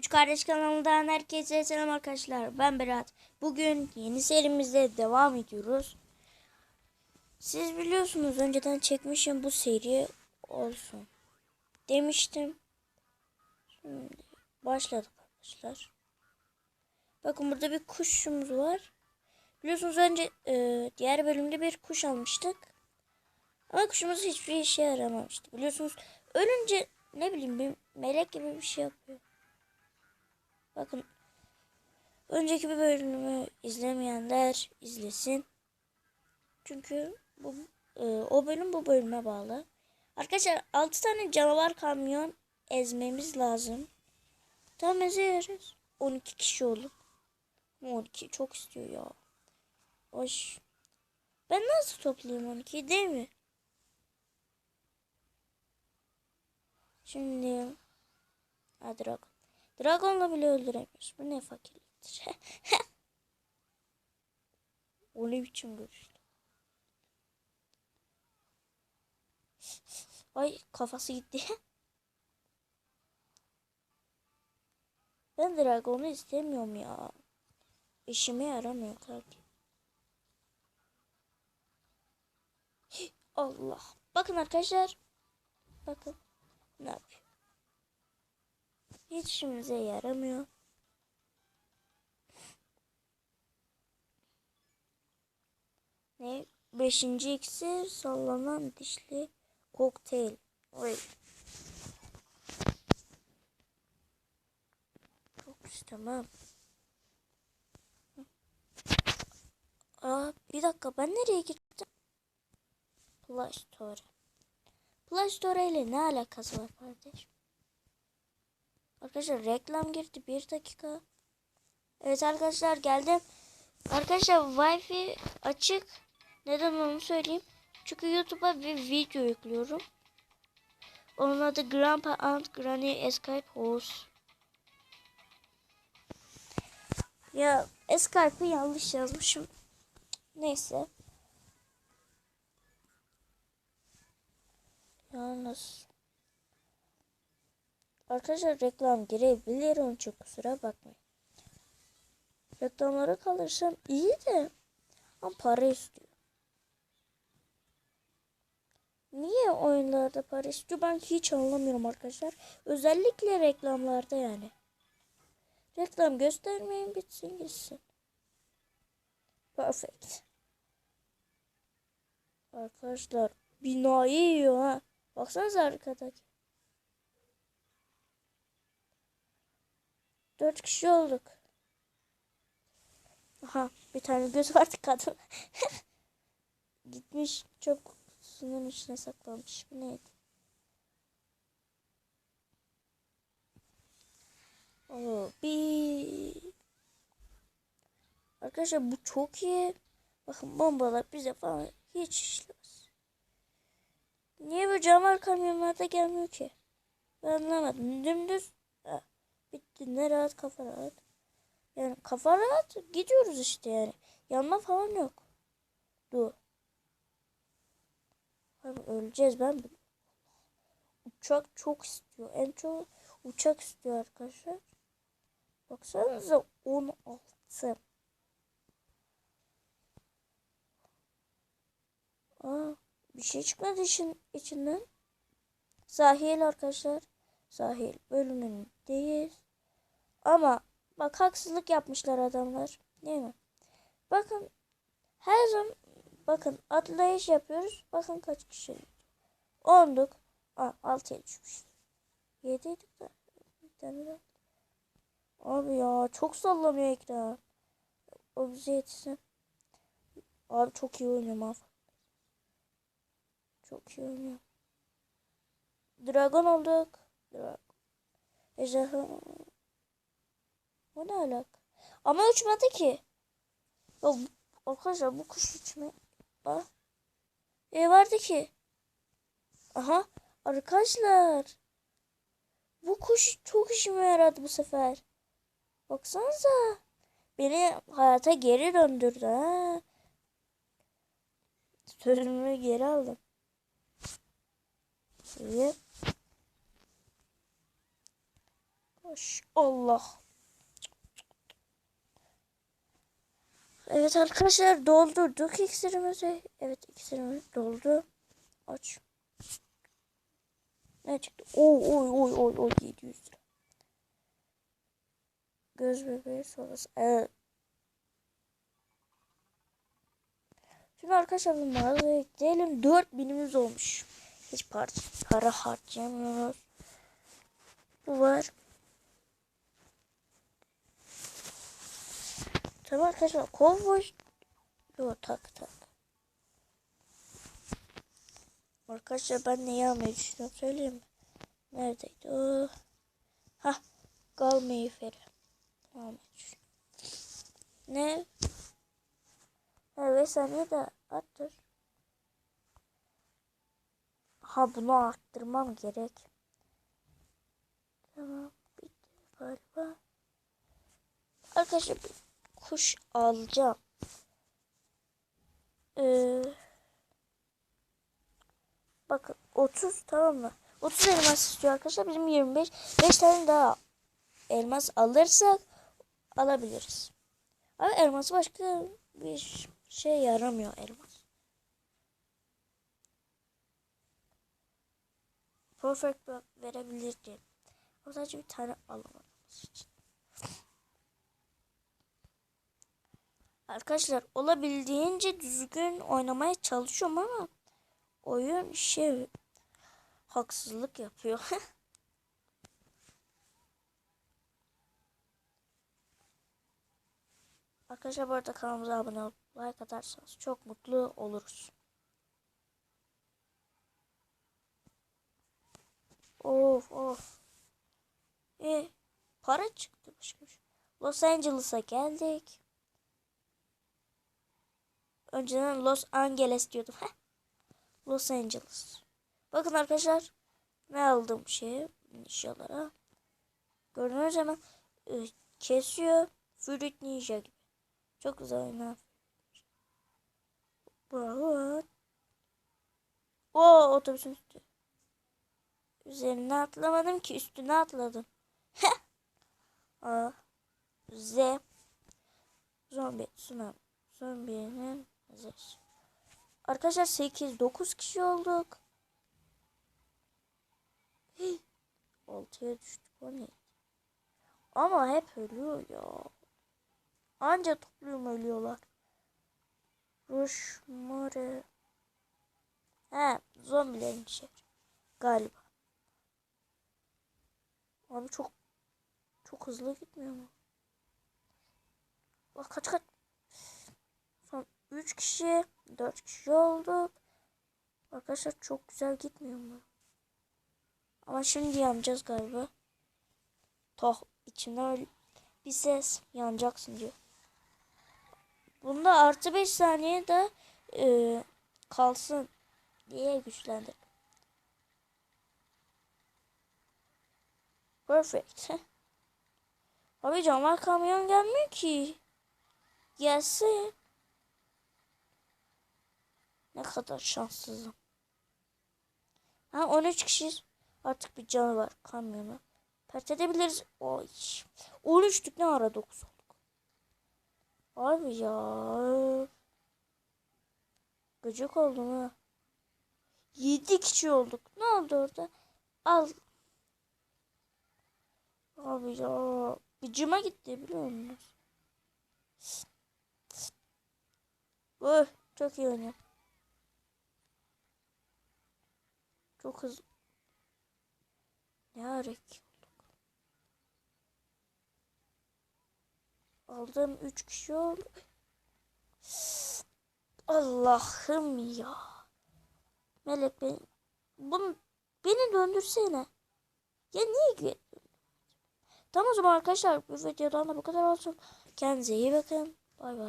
Üç Kardeş kanalından herkese selam arkadaşlar. Ben Berat. Bugün yeni serimizde devam ediyoruz. Siz biliyorsunuz önceden çekmişim bu seri olsun. Demiştim. Şimdi başladık arkadaşlar. Bakın burada bir kuşumuz var. Biliyorsunuz önce e, diğer bölümde bir kuş almıştık. Ama kuşumuz hiçbir işe yaramamıştı. Biliyorsunuz ölünce ne bileyim bir melek gibi bir şey yapıyor. Bakın önceki bir bölümü izlemeyenler izlesin. Çünkü bu e, o bölüm bu bölüme bağlı. Arkadaşlar 6 tane canavar kamyon ezmemiz lazım. Tam ezeriz. 12 kişi olup. 12 çok istiyor ya. Hoş. Ben nasıl toplayayım 12 değil mi? Şimdi ha dragon. Dragon'la bile öldüremiyoruz. Bu ne fakirliktir. o ne biçim görüştü. Ay kafası gitti. ben Dragon'u istemiyorum ya. İşime yaramıyor kanki. Allah. Bakın arkadaşlar. Bakın. Ne yapıyor? Hiç işimize yaramıyor. Ne? Beşinci iksir sallanan dişli kokteyl. Oy. Çok istemem. Aa, bir dakika ben nereye gittim? Play Store. Play Store ile ne alakası var kardeş? Arkadaşlar reklam girdi bir dakika. Evet arkadaşlar geldim. Arkadaşlar Wi-Fi açık. Neden onu söyleyeyim. Çünkü YouTube'a bir video yüklüyorum. Onun adı Grandpa and Granny Escape House. Ya Escape'ı yanlış yazmışım. Neyse. Yalnız. Arkadaşlar reklam girebilir onun için kusura bakmayın. Reklamlara kalırsam iyi de ama para istiyor. Niye oyunlarda para istiyor ben hiç anlamıyorum arkadaşlar. Özellikle reklamlarda yani. Reklam göstermeyin bitsin gitsin. Perfect. Arkadaşlar binayı yiyor ha. Baksanıza arkadaki. Dört kişi olduk. Aha bir tane göz vardı kadın. Gitmiş çöp kutusunun içine saklanmış. Bu neydi? Oo, bir Arkadaşlar bu çok iyi. Bakın bombalar bize falan hiç işlemez. Niye bu camar kamyonlarda gelmiyor ki? Ben anlamadım. Dümdüz bitti. Ne rahat kafa rahat. Yani kafa rahat gidiyoruz işte yani. Yanma falan yok. Dur. Abi öleceğiz ben. Uçak çok istiyor. En çok uçak istiyor arkadaşlar. Baksanıza 16. Aa, bir şey çıkmadı işin içinden. Sahil arkadaşlar. Sahil bölümündeyiz. Ama bak haksızlık yapmışlar adamlar. Değil mi? Bakın her zaman bakın atlayış yapıyoruz. Bakın kaç kişi. 10'duk. Aa 6'ya düşmüş. 7'ydik de. Bir tane daha. Abi ya çok sallanıyor ekran. O bize yetişsin. Abi çok iyi oynuyorum abi. Çok iyi oynuyorum. Dragon olduk. Ejderha. O ne alak? Ama uçmadı ki. Ya, arkadaşlar bu kuş uçma. Ah. E vardı ki. Aha. Arkadaşlar. Bu kuş çok işime yaradı bu sefer. Baksanıza. Beni hayata geri döndürdü ha. Sözümü geri aldım. İyi. Hoş Allah. Evet arkadaşlar doldurduk iksirimizi. Evet iksirimiz doldu. Aç. Ne çıktı? Oy oy oy oy oy 700 lira. Göz bebeği sonrası. Evet. Şimdi arkadaşlar bu mağazaya gidelim. 4000'imiz olmuş. Hiç para, para harcayamıyoruz. Bu var. Tamam arkadaşlar. Kovboy. Yok tak tak. Arkadaşlar ben neyi almayı düşünüyorum söyleyeyim mi? Neredeydi o? Hah. Gal düşünüyorum. Ne? Evet saniye de attır. Ha bunu arttırmam gerek. Tamam bitti galiba. Arkadaşlar kuş alacağım. Ee, bakın 30 tamam mı? 30 elmas istiyor arkadaşlar. Bizim 25. 5 tane daha elmas alırsak alabiliriz. Ama elması başka bir şey yaramıyor elmas. Perfect block verebilirdi. Ama sadece bir tane alamadığımız için. Arkadaşlar olabildiğince düzgün oynamaya çalışıyorum ama oyun şey haksızlık yapıyor. Arkadaşlar bu arada kanalımıza abone olup like atarsanız çok mutlu oluruz. Of of. E, para çıktı başmış. Los Angeles'a geldik. Önceden Los Angeles diyordum. Heh. Los Angeles. Bakın arkadaşlar ne aldım şey nişalara. Gördüğünüz hemen e, kesiyor. Fruit Ninja gibi. Çok güzel oynar. Bravo. O otobüsün üstü. Üzerine atlamadım ki üstüne atladım. A Z Zombi tsunami Zombinin Z Arkadaşlar 8 9 kişi olduk. 6'ya düştük o ne? Ama hep ölüyor ya. Anca topluyorum ölüyorlar. Rushmore. He zombilerin şehri. Galiba. Abi çok çok hızlı gitmiyor mu? Bak kaç kaç. Son 3 kişi 4 kişi olduk. Arkadaşlar çok güzel gitmiyor mu? Ama şimdi yanacağız galiba. Toh içimden bir ses yanacaksın diyor. Bunda artı 5 saniye de e, kalsın diye güçlendir. Perfect. Abi camlar kamyon gelmiyor ki. Gelsin. Ne kadar şanssızım. Ha 13 kişi artık bir canı var kamyonu. Pert edebiliriz. Oy. 13'lük ne ara 9 olduk. Abi ya. Gıcık oldum ha. 7 kişi olduk. Ne oldu orada? Al. Abi ya. Gıcıma gitti biliyor musunuz? Oh, çok iyi oynuyor. Çok hızlı. Ne hareket. Aldığım 3 kişi oldu. Allah'ım ya. Melek beni, bunu, beni döndürsene. Ya niye gö- Tamam o zaman arkadaşlar bu videodan da bu kadar olsun. Kendinize iyi bakın. Bay bay.